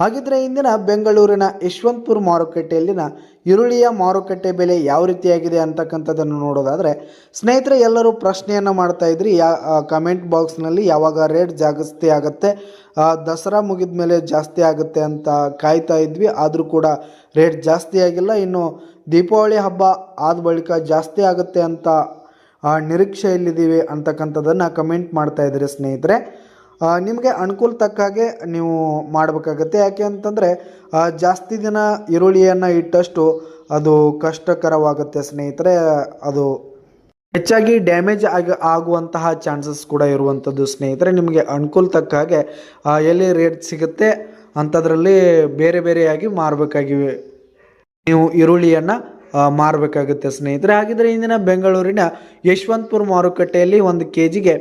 ಹಾಗಿದ್ರೆ ಇಂದಿನ ಬೆಂಗಳೂರಿನ ಯಶವಂತಪುರ ಮಾರುಕಟ್ಟೆಯಲ್ಲಿನ ಈರುಳ್ಳಿಯ ಮಾರುಕಟ್ಟೆ ಬೆಲೆ ಯಾವ ರೀತಿಯಾಗಿದೆ ಅಂತಕ್ಕಂಥದ್ದನ್ನು ನೋಡೋದಾದರೆ, ಸ್ನೇಹಿತರೆ, ಎಲ್ಲರೂ ಪ್ರಶ್ನೆಯನ್ನು ಮಾಡ್ತಾ ಇದ್ರಿ. ಯಾ ಕಮೆಂಟ್ ಬಾಕ್ಸ್ನಲ್ಲಿ ಯಾವಾಗ ರೇಟ್ ಜಾಸ್ತಿ ಆಗುತ್ತೆ ದಸರಾ ಮುಗಿದ ಮೇಲೆ ಜಾಸ್ತಿ ಆಗುತ್ತೆ ಅಂತ ಕಾಯ್ತಾ ಇದ್ವಿ. ಆದರೂ ಕೂಡ ರೇಟ್ ಜಾಸ್ತಿ ಆಗಿಲ್ಲ. ಇನ್ನು ದೀಪಾವಳಿ ಹಬ್ಬ ಆದ ಬಳಿಕ ಜಾಸ್ತಿ ಆಗುತ್ತೆ ಅಂತ ನಿರೀಕ್ಷೆಯಲ್ಲಿದ್ದೀವಿ ಅಂತಕ್ಕಂಥದ್ದನ್ನು ಕಮೆಂಟ್ ಮಾಡ್ತಾ ಇದ್ದೀರಿ ಸ್ನೇಹಿತರೆ. ನಿಮಗೆ ಅನುಕೂಲ ತಕ್ಕ ಹಾಗೆ ನೀವು ಮಾಡಬೇಕಾಗತ್ತೆ. ಯಾಕೆ ಅಂತಂದರೆ ಜಾಸ್ತಿ ದಿನ ಈರುಳ್ಳಿಯನ್ನು ಇಟ್ಟಷ್ಟು ಅದು ಕಷ್ಟಕರವಾಗುತ್ತೆ ಸ್ನೇಹಿತರೆ. ಅದು ಹೆಚ್ಚಾಗಿ ಡ್ಯಾಮೇಜ್ ಆಗಿ ಆಗುವಂತಹ ಚಾನ್ಸಸ್ ಕೂಡ ಇರುವಂಥದ್ದು ಸ್ನೇಹಿತರೆ. ನಿಮಗೆ ಅನುಕೂಲ ತಕ್ಕ ಹಾಗೆ ಎಲ್ಲಿ ರೇಟ್ ಸಿಗುತ್ತೆ ಅಂಥದ್ರಲ್ಲಿ ಬೇರೆ ಬೇರೆಯಾಗಿ ಮಾರಬೇಕಾಗಿವೆ. ನೀವು ಈರುಳ್ಳಿಯನ್ನು ಮಾರಬೇಕಾಗುತ್ತೆ ಸ್ನೇಹಿತರೆ. ಹಾಗಿದ್ರೆ ಇಂದಿನ ಬೆಂಗಳೂರಿನ ಯಶವಂತಪುರ ಮಾರುಕಟ್ಟೆಯಲ್ಲಿ ಒಂದು ಕೆ ಜಿಗೆ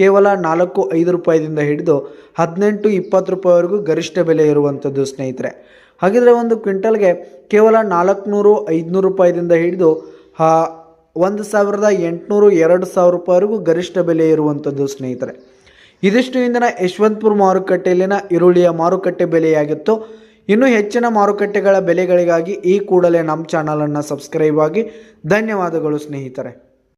ಕೇವಲ ನಾಲ್ಕು ಐದು ರೂಪಾಯಿದಿಂದ ಹಿಡಿದು ಹದಿನೆಂಟು ಇಪ್ಪತ್ತು ರೂಪಾಯಿವರೆಗೂ ಗರಿಷ್ಠ ಬೆಲೆ ಇರುವಂಥದ್ದು ಸ್ನೇಹಿತರೆ. ಹಾಗಿದ್ರೆ ಒಂದು ಕ್ವಿಂಟಲ್ಗೆ ಕೇವಲ ನಾಲ್ಕುನೂರು ಐದುನೂರು ರೂಪಾಯಿದಿಂದ ಹಿಡಿದು ಒಂದು ಸಾವಿರದ ಎಂಟುನೂರು ಎರಡು ಸಾವಿರ ರೂಪಾಯಿವರೆಗೂ ಗರಿಷ್ಠ ಬೆಲೆ ಇರುವಂಥದ್ದು ಸ್ನೇಹಿತರೆ. ಇದಿಷ್ಟು ಇಂದಿನ ಯಶವಂತಪುರ ಮಾರುಕಟ್ಟೆಯಲ್ಲಿನ ಈರುಳ್ಳಿಯ ಮಾರುಕಟ್ಟೆ ಬೆಲೆಯಾಗಿತ್ತು. ಇನ್ನೂ ಹೆಚ್ಚಿನ ಮಾರುಕಟ್ಟೆಗಳ ಬೆಲೆಗಳಿಗಾಗಿ ಈ ಕೂಡಲೇ ನಮ್ಮ ಚಾನಲನ್ನು ಸಬ್ಸ್ಕ್ರೈಬ್ ಆಗಿ ಧನ್ಯವಾದಗಳು ಸ್ನೇಹಿತರೆ.